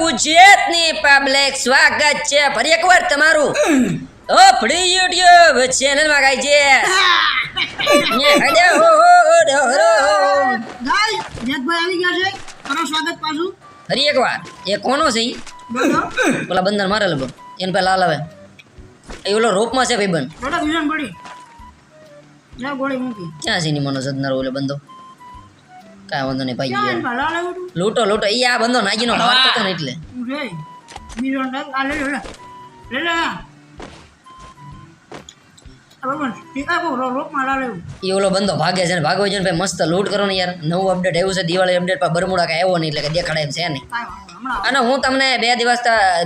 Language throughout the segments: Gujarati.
ગુજરાતની પબ્લિક સ્વાગત છે. ફરી એકવાર તમારું અપડી યુટ્યુબ ચેનલમાં ગાય છે. ને હડે હો હો હો ડો હરો હો. ગાઈસ જેકભાઈ આવી ગયા છે. કરો સ્વાગત પાછું. ફરી એકવાર. એ કોનો છે? પેલા બંદર મારે લગો. એને પેલા લાલ આવે. એ ઓલો રોપમાં છે ભાઈ બંધ વિઝન પડી. ગોળી મૂકી. ક્યાં છે ની મનો સદનારો ઓલો બંધો? કાંઈ વાંધો નહીં ભાઈ લૂંટો લૂંટો. ઈ આ બંધો નાગીનો મારતો હતો ને એટલે એ ઓલો બંધો ભાગે છે ને ભાગવો છે ને ભાઈ મસ્ત લૂંટ કરો ને યાર. નવું અપડેટ આવ્યું છે દિવાળી અપડેટ પર બરમુડા કાંઈ આવ્યો નહીં એટલે કે દેખાડે એમ છે નહીં. અને હું તમને બે દિવસ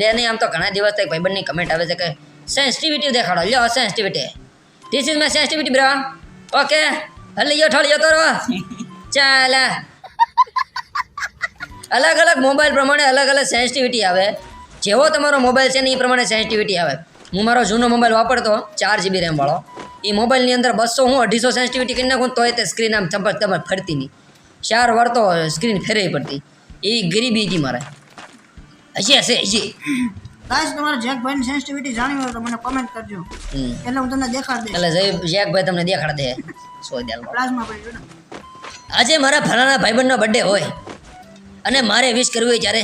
બે નહીં આમ તો ઘણા દિવસ તક ભાઈબંધની કમેન્ટ આવે છે કે સેન્સિટિવિટી દેખાડો. લ્યો sensitivity this is my sensitivity bro okay હલી યો ઠળ યો રહો ચાલ. અલગ અલગ મોબાઈલ પ્રમાણે અલગ અલગ સેન્સિટિવિટી આવે. જેવો તમારો મોબાઈલ છે ને એ પ્રમાણે સેન્સિટિવિટી આવે. હું મારો જૂનો મોબાઈલ વાપરતો ચાર જીબી રેમ વાળો. એ મોબાઈલની અંદર બસો હું અઢીસો સેન્સિટિવિટી કરી નાખું તોય તે સ્ક્રીન આમ ચમક ચમક ફરતી નહીં. ચાર વાર તો સ્ક્રીન ફેરવી પડતી. એ ગરીબી હતી મારે. હજી હશે હજી ગાઈસ તમારે જેકભાઈની સેન્સિટિવિટી જાણવી હોય તો મને કમેન્ટ કરજો. એટલે હું તમને દેખાડ દઈશ. એટલે જેકભાઈ તમને દેખાડ દે. સોદ્યાલ ક્લાસમાં પડી ને આજે મારા ફલાણા ભાઈબંધનો બર્થડે હોય અને મારે વિશ કરવી હોય ત્યારે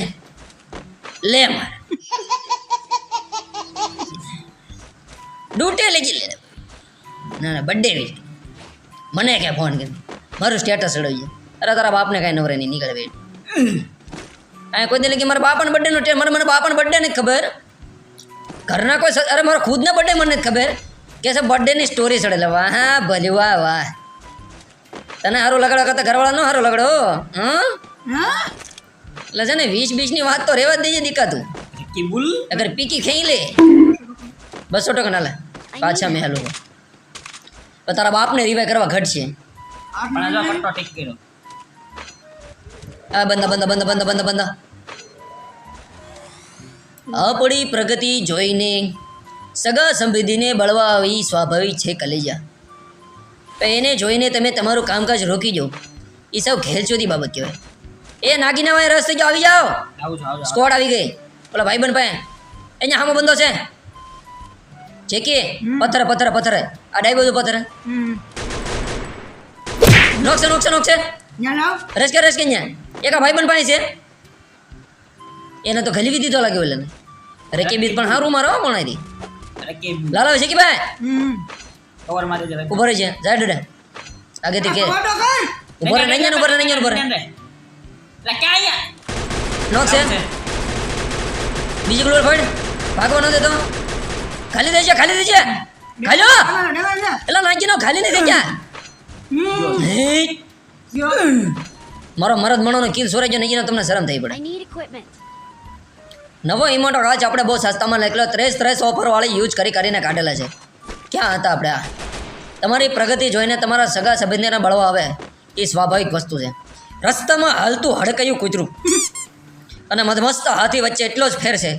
લે મારે. ડૂટે લેજી લે. ના ના બર્થડે વિશ મને કે ફોન કરી મારું સ્ટેટસ અડવી અરે, તારા બાપને કાંઈ નવરે નહીં, નીકળે આ કોઈ દે કે મારા બાપાને બર્થડે નો મને મને બાપાને બર્થડે નથી ખબર. ઘરના કોઈ અરે, મારો ખુદના બર્થડે મને નથી ખબર કે છે બર્થડેની સ્ટોરી ચડેલે વાહ હા ભલે, વાહ વાહ. તને સારું લગાડો કરતા ઘરવાળા નો સારું લગાડો હા. હા? એટલે છે ને વીસ બીસની વાત તો રેવા જ દેજે દીકાતું કિબુલ અગર પીકી ખાઈ લે. બસો ટકા ના લે. પાછા મેં હાલું તો તારા બાપને રિવાય કરવા ઘટશે. આ જો મિનિટ પટ્ટો ઠીક કર્યો. આ બંધા બંધા બંધા બંધા બંધા બંધા. આપણી પ્રગતિ જોઈને સગા સમૃદ્ધિને બળવા આવી સ્વાભાવિક છે કલેજા. તો એને જોઈને તમે તમારું કામકાજ રોકી દો. એ સૌ ઘેલચોદી બાબત કહેવાય. એ નાગીના રસ રસ્તે ગયો આવી જાઓ. સ્કોડ આવી ગઈ. ઓલા બન ભાઈ અહીંયા હામો બંધો છે. જે કે પથ્થર પથ્થર પથ્થર. આ ડાઈ બધું પથ્થર. હમ. નોકશે નોકશે નોકશે રસ કે રસ કે અહીંયા એક આ બન ભાઈ છે. એને તો ઘલવી દીધો લાગ્યો એટલે અરે કે બીર પણ સારું મારો પણ લાલા છે કે ભાઈ? હમ. કવર મારી જરા ઊભો રહી છે જાય ડડા. આગેથી કે. ફોટો ઊભો રહે નહીં ઊભો રહે નહીં ઊભો રહે. લા કે આયા? નો છે. બીજી ગ્લોર ફોડ. ભાગવા ન દેતો ખાલી દેજે ખાલી દેજે ખાલી એલા નાખી નો ખાલી નહીં ગયો મારો મરદ મણોનો કિલ સોરાજો નહીં તમને શરમ થઈ પડે. નવો ઇમોટો આજ આપણે બહુ સસ્તામાં નીકળ્યો ત્રેસ ત્રેસ ઓફરવાળી યુઝ કરી કરીને કાઢેલા છે. ક્યાં હતા આપણે આ? તમારી પ્રગતિ જોઈને તમારા સગા સંબંધીને બળવા આવે એ સ્વાભાવિક વસ્તુ છે. રસ્તામાં હાલતું હડકયું કૂતરું. અને મસ્ત હાથી વચ્ચે એટલો જ ફેર છે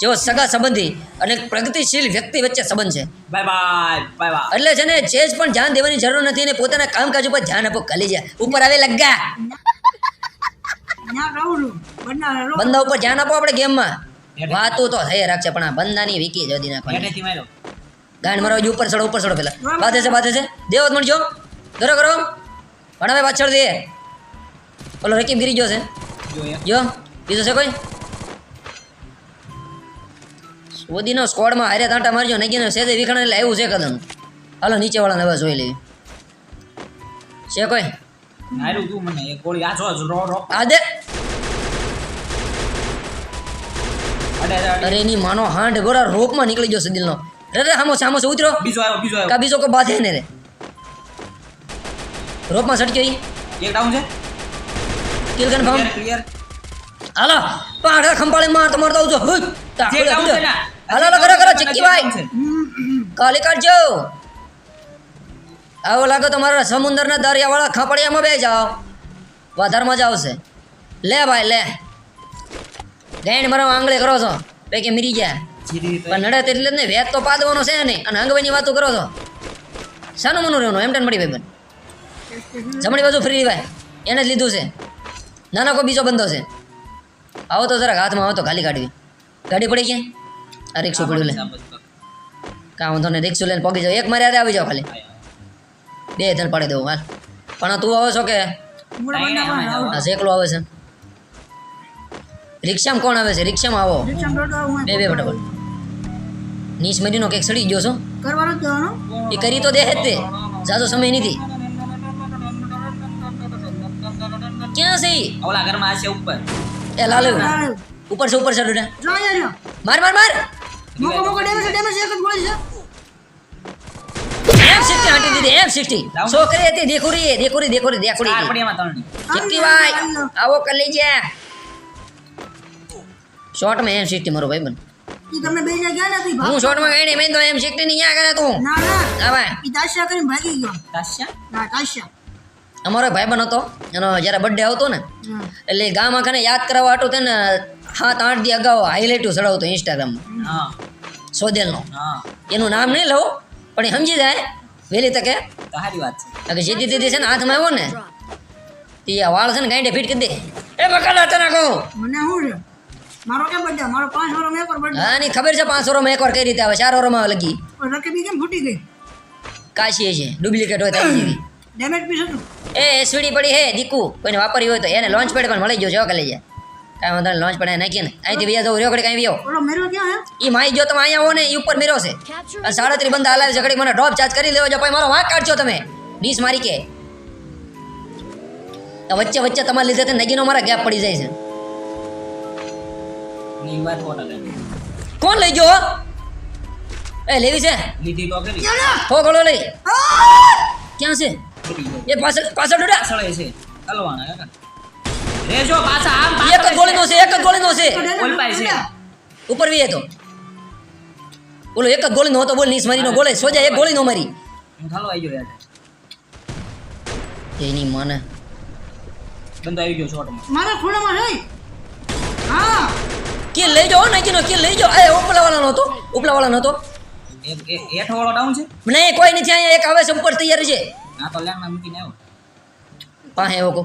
જેવો સગા સંબંધી અને પ્રગતિશીલ વ્યક્તિ વચ્ચે સંબંધ છે. બાય બાય બાય બાય એટલે છે ને જે જ પણ ધ્યાન દેવાની જરૂર નથી અને પોતાના કામકાજ ઉપર ધ્યાન આપો ખાલી જાય ઉપર આવે લગ્ગા. બંદા ઉપર ધ્યાન આપો આપણે ગેમમાં. વાતો તો થઈ રાખશે પણ આ બંદાની વીકી જોદી નાખવાની. ગાંડ મારવા ઉપર ચડો ઉપર ચડો પેલા. બાધે છે બાધે છે. દેવત મળજો ધરો કરો પણ હવે પાછળ દે. ઓલો રકીબ ગીરી ગયો છે. જો બીજો છે કોઈ? સોદીનો સ્કોડમાં હારે તાંટા મારજો નગીને સેદે વિખણ એટલે આવ્યું છે કદમ. હાલો નીચે વાળાને હવે જોઈ લેવી છે કોઈ? માર્યું તું મને એક ગોળી આ જો જો, રો રો. આ દે. અડે અડે, અડે. અરે એની માનો હાંડ ગોરા રોપમાં નીકળી ગયો સદીલનો રે રે હામો સામો ઉતરો. બીજો આવ્યો બીજો કા બીજો કો બાધે ને રે. રોપમાં સટક્યો ઈ. એક ડાઉન છે. કિલ કન્ફર્મ ક્લિયર હાલો પાડા ખંભાળી માર તો મારતો આવજો. હુઈ તા, જે ડાઉન છે ને? હાલો હાલો કરો કરો ચિક્કી ભાઈ. કાલે કાઢજો. આવો લાગે તો મારા સમુદ્રના દરિયાવાળા ખાપડિયામાં બે જાઓ. વધારે મજા આવશે. લે ભાઈ લે. ગેંડ મારો આંગળી કરો છો. પૈકી મીરી ગયા. પણ નડે તેટલે જ ને વેત તો પાદવાનો છે નહીં. અને અંગવાઈની વાતો કરો છો. શાનું મનું રહેવાનું એમ ટેન મળી ભાઈ જમણી બાજુ ફ્રી ભાઈ એને જ લીધું છે. નાના કોઈ બીજો બંધો છે. આવો તો જરાક હાથમાં આવો તો ખાલી કાઢવી. ગાડી પડી ક્યાં? આ રિક્ષો પડ્યું લે. કાં વાંધો ને રિક્ષો લઈને પગી જાઓ. એક મારે આવી જાઓ ખાલી. બે ધન પાડી દઉં હાલ. પણ તું આવે છો કે? બંને સેકલો આવે. છે. રિક્ષામાં કોણ આવે છે? રિક્ષામાં આવું. બે બે ફટાફટ. નીસ મરીનો કંઈક સડી ગયો છો? કરવાનું જ એ કરી તો દે જ તે. જાજો સમય નથી. ક્યાં છે? ઓલા ઘરમાં હશે ઉપર. એ લાલુ. ઉપર છે ઉપર છે ડોડા. જો અહીંયા રહ્યો. માર માર માર. મોકો મોકો ડેમેજ ડેમેજ એક જ ગોળી છે. દીધી છોકરી હતી દેખુરી દેખુરી દેખુરી દેખુરી. ચાર ત્રણ. ચિક્કી ભાઈ આવો કરી જા શોર્ટમાં એમ સિક્સટી મારો ભાઈ બન. ઈ તમને બે જગ્યા ગયા ને તો ઈ ભાગ- હું શોર્ટમાં ગઈ મેં તો એમ સિક્સટી ની ન્યા કરે તું. ના ના. હા ઈ તાશ્યા કરીને ભાગી ગયો. તાસ્યા ના તાશ્યા અમારો ભાઈ બન હતો એનો જ્યારે બર્થડે આવતો ને એટલે ગામ આખાને યાદ કરવા હતું તેને સાત આઠ દી અગાઉ હાઇલાઇટો ચડાવતો ઇન્સ્ટાગ્રામમાં હા. સોદેલનો. હા. એનું નામ નહીં લઉં પણ એ સમજી જાય વહેલી તકે. સારી વાત છે. સીધી દીધી છે ને હાથમાં આવ્યો ને એ વાળ છે ને ગાંડે ફીટ કરી દે. એ બકાલા તને કહું. મને શું છે? મારો કેમ બર્થડે મારો પાંચ વર્ષ એક વાર બર્થડે હા ની ખબર છે પાંચ વરોમાં એકવાર કઈ રીતે આવે? ચાર વરોમાં માં લગી. રકબી કેમ ફૂટી ગઈ. કાશી છે ડુપ્લિકેટ હોય થાય જેવી. ડેમેજ પીસ હતું એ એસવીડી પડી હે દીકુ. કોઈને વાપરી હોય તો એને લોન્ચ પેડ પણ મળી ગયો છે કાલે જાય કાંઈ વાંધો લોન્ચ પડે નાખીએ ને. અહીંથી બીજા જવું રેકડે કાંઈ વ્યો. ઓલો મેરો ક્યાં હે? એ માઈ જો તમે અહીંયા આવો ને એ ઉપર મેરો છે. અને બંધ બંદા હલાવે છે ઘડી મને ડ્રોપ ચાર્જ કરી લેવો જો પછી મારો વાંક કાઢજો તમે. ડીશ મારી કે. વચ્ચે વચ્ચે તમારા લીધે તો નગીનો મારા ગેપ પડી જાય છે. ની વાત ખોટા લાગે. કોણ લઈ ગયો એ લેવી છે લીધી તો કરી હો ગળો લઈ ક્યાં છે એ પાછળ પાછળ ડોડા પાછળ એ છે હલવાના કાકા રેજો પાછા આમ એક જ ગોળીનો છે એક જ ગોળીનો છે ઓલપાય છે ઉપર વીએ તો બોલો એક જ ગોળીનો હતો બોલ નીસ મારીનો ગોળે સોજા એક ગોળીનો મારી હું થાલો આવી ગયો યાર એની માને બંદો આવી ગયો શોર્ટમાં મારા ખૂણામાં છે હા કે લઈ જાઓ ને કીનો કે લઈ જાઓ એ ઉપલા વાળાનો હતો ઉપલા વાળાનો હતો એક વાળો ડાઉન છે નહીં કોઈ નથી અહીંયા એક આવે છે ઉપર તૈયાર છે આ તો લેનમાં મૂકીને આવ્યો પાસે એવો કો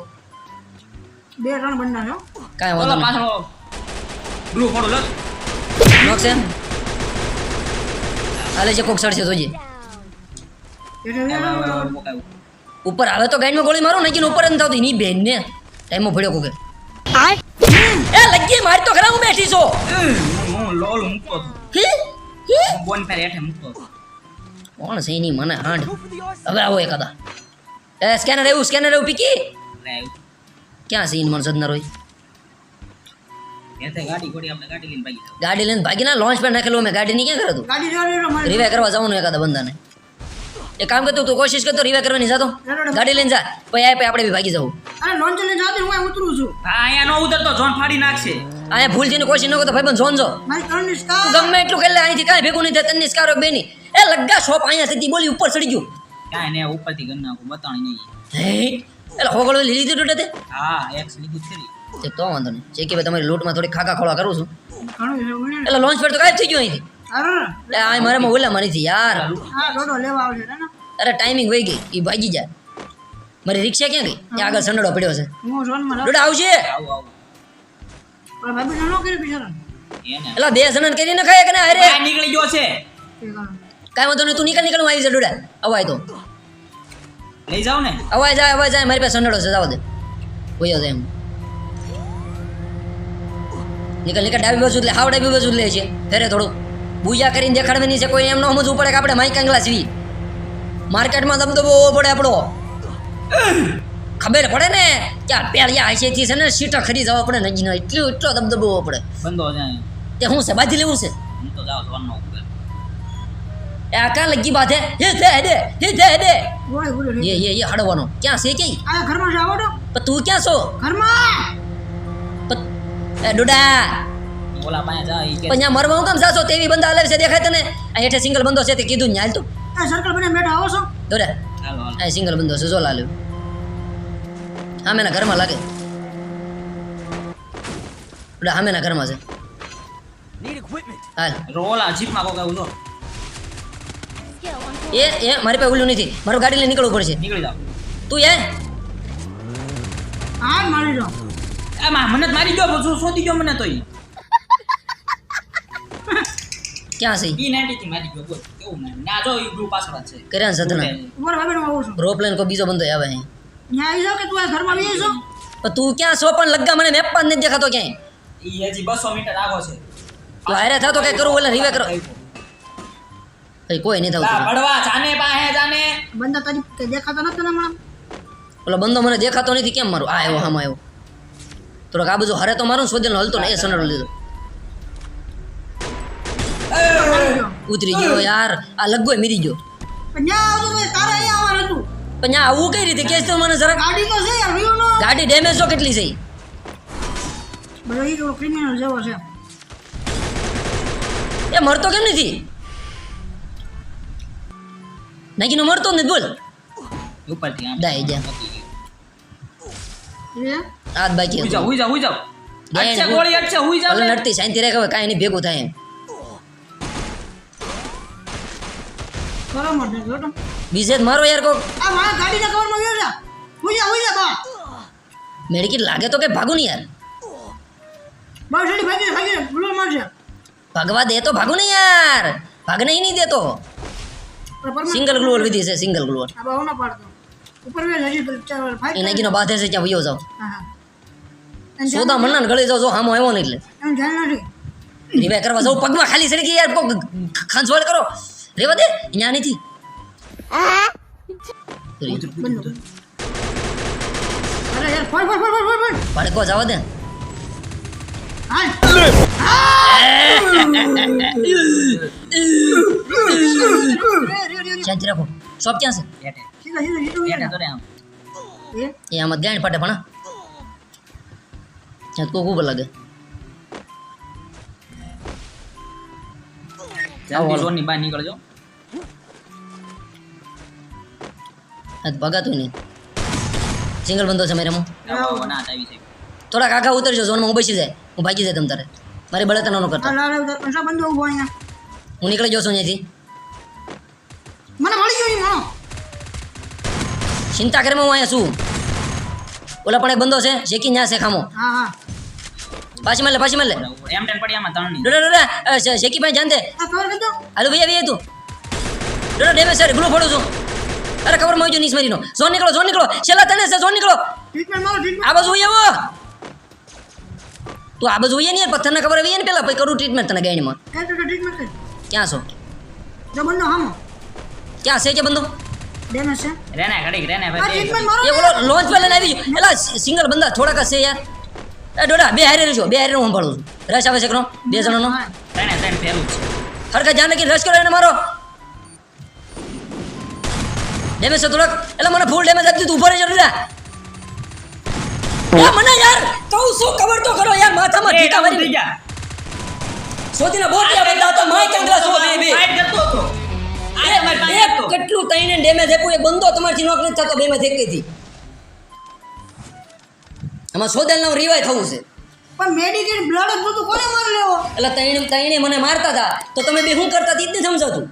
બે વાંધો પાછળ બ્લુ ફોડો છે કોક સડશે. મુકાયું ઉપર આવે તો ગાઈડમાં ગોળી મારો નાખીને ઉપર જ આવતી ની બેન ને ટાઈમમાં ભળ્યો કોકે એ લગી મારી તો ખરા હું બેઠી છો. હું લોલ મૂકો હી? હી? બોન પર હેઠે મૂકો કોણ છે એની મને હાંડ હવે આવો એકાદા. એ સ્કેનર એવું સ્કેનર એવું પીકી? ક્યાં છે ઈન મને સદનર હોય? ગાડી લઈને ભાગી ના લોન્ચ પર નાખેલું મેં ગાડી ની ક્યાં કરે તું રિવાય કરવા જવાનું એકાદા બંદાને એ કામ કરતું તું કોશિશ કરતો રિવાય કરવાની જાતો ગાડી લઈને જા. પછી આ પછી આપણે બી ભાગી જવું અરે લોન લઈને જાતે હું અહીં ઉતરું છું. હા અહીંયા નો ઉતરતો જોન ફાડી નાખશે. અહીંયા ભૂલ જઈને કોશિશ ન કરતો ભાઈ પણ જોન જો. મારી ત્રણ નિષ્કાર ગમે એટલું કરી લે અહીંથી કાંઈ ભેગું નહીં થાય તન્ની સ્કારો બેની. એ લગ્ગા શોપ અહીંયા સીધી બોલી ઉપર ચડી ગયું. કાંઈ ને ઉપરથી ગણ નાખું બતાણી નહીં. એટલે હોગળો લીધી દીધું તૂટે હા એક્સ લીધું છે તો વાંધો નહીં. જે કે ભાઈ તમારી લૂંટમાં થોડી ખાખા ખોળા કરું છું. એટલે લોન્ચ પર તો કાંઈ થઈ ગયું અહીંથી. આ મારામાં ઓલામાં નથી યાર. હા દોડો લેવા આવશે ને અરે ટાઈમિંગ વહી ગઈ એ ભાગી જાય. મારી રિક્ષા ક્યાં ગઈ? ત્યાં આગળ સંડોડો પડ્યો છે. હું ડોડા આવશે આવું આવું. પણ ભાભી નો કરી બિચારા એને. એટલે બે જણાને કરીને ખાય કે ના અરે? નીકળી ગયો છે. કાઈ વાંધો નહીં તું નીકળ નીકળ હું આવી જા ડોડા અવાય તો. લઈ જાવ ને. અવાય જાય અવાય જાય મારી પાસે સંડોડો છે જાવ દે. વયો જાય એમ. નીકળ નીકળ ડાબી બાજુ એટલે લે હાવ ડાબી બાજુ લે છે. ફેરે થોડું. બુયા કરીને દેખાડવાની છે કોઈ એમ ન સમજવું પડે કે આપણે માઈક અંગલા છીએ. માર્કેટમાં ધબધબો હોવો પડે આપણો. ખબર પડે ને ક્યાં પેલિયા હશેથી છે ને સીટો ખરી જવા પડે નજીનો એટલો એટલો ધબધબો હોવો પડે. બંધો તે શું છે બાજી લેવું છે? એ આકા લગી બાધે? હે દે દે હે થે હેડે યે યે યે હડવાનો. ક્યાં છે કે આ ઘરમાં જાવો તો. તું ક્યાં છો? ઘરમાં. એ ડોડા. ઓલા પાસે જા ઈ કે પણ ત્યાં મરવા હું કેમ જાશો તેવી બંદા હલાવે છે દેખાય તને? આ હેઠે સિંગલ બંદો છે તે કીધું ને હાલ તો. આ સર્કલ બને બેઠા આવો છો? દોરે. હાલો હાલો. આ સિંગલ બંદો છે જો લાલ્યો. હા મેના ઘરમાં લાગે. ડોડા હા મેના ઘરમાં છે. હાલ. રોલા જીપમાં કોકા ઉલો એ એ મારી પાસે ઓલું નથી. મારું ગાડી લઈને નીકળવું પડશે. નીકળી જાવ તું એ. આ મારી જાવ આમાં મને મારી ગયો શું શોધી ગયો મને તો ક્યાં છે? ઈ નાઇન્ટી થી મારી ગયો બોલ કેવું ના ના જો ઈ ગ્રુપ પાછળ છે. કર્યા ને ઉમર ભાઈ હું આવું છું. રોપલેન કોઈ બીજો બંદો આવે અહીં ત્યાં આવી જાવ કે તું આ ઘરમાં આવી છો તો તું ક્યાં છો? પણ લગ્ગા મને મેપ પણ નથી દેખાતો ક્યાંય. ઈ હજી 200 મીટર આગો છે. તું હારે થતો કઈ કરું ઓલા રીવે કરો. કઈ કોઈ નહીં થવું ભડવા જાને પાહે જાને. બંદો તારી કે દેખાતો નથી ને હમણાં? ઓલો બંદો મને દેખાતો નથી કેમ મારું? આ આવ્યો હામાં આવ્યો. થોડોક આ બધું હરે તો મારું સોદેલ હલતો ને એ સનડો લીધો ઉતરી ગયો યાર. આ લગ્ગો મીરી ગયો. પણ આવું કઈ રીતે? કેસ તો મને જરાક ગાડી તો છે યાર ગાડી ડેમેજ તો કેટલી છે? બધો ઈ થોડો ક્રિમિનલ જેવો છે. એ મરતો કેમ નથી? નાખીનો મરતો જ નથી બોલ. ઉપરથી આમ. દાઈ જા. એ આ જ બાકી હુઈ જાઓ હુઈ જાઓ અચ્છા ગોળી અચ્છા હુઈ જાઓ લડતી શાંતિ હવે કાંઈ નહીં ભેગું થાય એમ. કરો મત જો તો. બીજે મારો યાર કોક. આ મારા ગાડીના કવરમાં ગયો છે. હુઈ જા બા. મેડિકિટ લાગે તો કે ભાગું ને યાર. બસ રેડી ભાગી ભાગી બોલો મારશે ભગવા દે તો ભાગું ને યાર. ભાગને ઈ નહીં દેતો. સિંગલ ગ્લુઅર લીધી છે સિંગલ ગ્લુઅર આ બહુ ના પાડતો. ઉપર વે એ ફાઈટ નાખીનો બાધે છે ત્યાં વયો જાવ સોદા મન્નાન ગળી જાવ જો હામો આવ્યો ને એટલે. એમ જાણ નથી. રીવે કરવા જાવ પગમાં ખાલી સડકી યાર કોક ખાંસવાડ કરો. રેવા દે અહીંયા નથી બંધ અરે યાર ફોડ ફોડ ફોડ ફોડ ફોડ ભડકો જવા દે હાલ રે રે રે રે શાંતિ રાખો શોપ ક્યાં છે હેઠે. સીધા જલ્દી ઝોનની બહાર નીકળજો. આ ભગાતું નહીં. સિંગલ બંધો છે મેરે હું આવી છે. ઉતરજો ઝોનમાં હું બેસી જાય. હું ભાગી જાય તમ તારે. મારે બળતરા ન કરતા. હું નીકળી જશો અહીંયાથી. મને મળી ગયો ઈ માણો ચિંતા કરે હું અહીંયા છું. ઓલા પણ એક બંધો છે શેકી ન્યા છે ખામો. હા હા. પાછી મળે પાછી મળે. એમ ટેન પડી આમાં ત્રણની. ડોડા ડોડા અ, શ- શેકી ભાઈ જાન દે. આ કવર કરજો હાલો ભાઈ આવી તું. ડોડા ડેમેજ સર ગ્લુ ફોડું છું. અરે ખબરમાં નીસ મારીનો ઝોન નીકળો ઝોન નીકળો. છેલ્લા તને છે ઝોન નીકળો. ટ્રીટમેન્ટ મારો ટ્રીટમેન્ટ આ બાજુ હોય આવો તું આ બાજુ હોય ને યાર પથ્થરને ખબર આવી ને પેલા? પછી કરું ટ્રીટમેન્ટ તને ગાડીમાં એ તો ટ્રીટમેન્ટ કર ક્યાં છો? જો બંધો હામો. ક્યાં છે કે બંધો? ડેમેજ છે. રેને ઘડીક રેને આ ભાઈ. ટ્રીટમેન્ટ મારો એ ઓલો લોન્ચ પર લઈને આવી ગયો. એલા સિંગલ બંદા થોડાક જ છે યાર. એ ડોડા બે હારે રહેજો બે હારે હું સંભાળું છું. રસ આવે છે કરો બે જણાનો. તને ત્રણ પહેલું છે. હરકા જાને કે રસ કરો એને મારો. ડેમેજ છે થોડાક? એટલે મને ફૂલ ડેમેજ આપી તું ઊભો રહેજો ડોડા. મને યાર કહું શું કવર તો કરો યાર માથામાં ઠીકા મારી. ગયા. સોતીના બોટિયા બંદા તો માય કાંગલા સો બેબી બે? ફાઇટ કરતો હતો. આ તમારી પાસે હતો. કેટલું તઈને ડેમેજ આપ્યું એ બંદો તમારથી નોક નથી થતો બેમાં થઈ આમાં સોદેલનું રિવાય થવું છે. પણ મેડિકેટ બ્લડ હતું તો કોને મારી લેવો? એટલે તઈને તઈને મને મારતા હતા. તો તમે બે શું કરતા હતી જ નથી સમજાતું.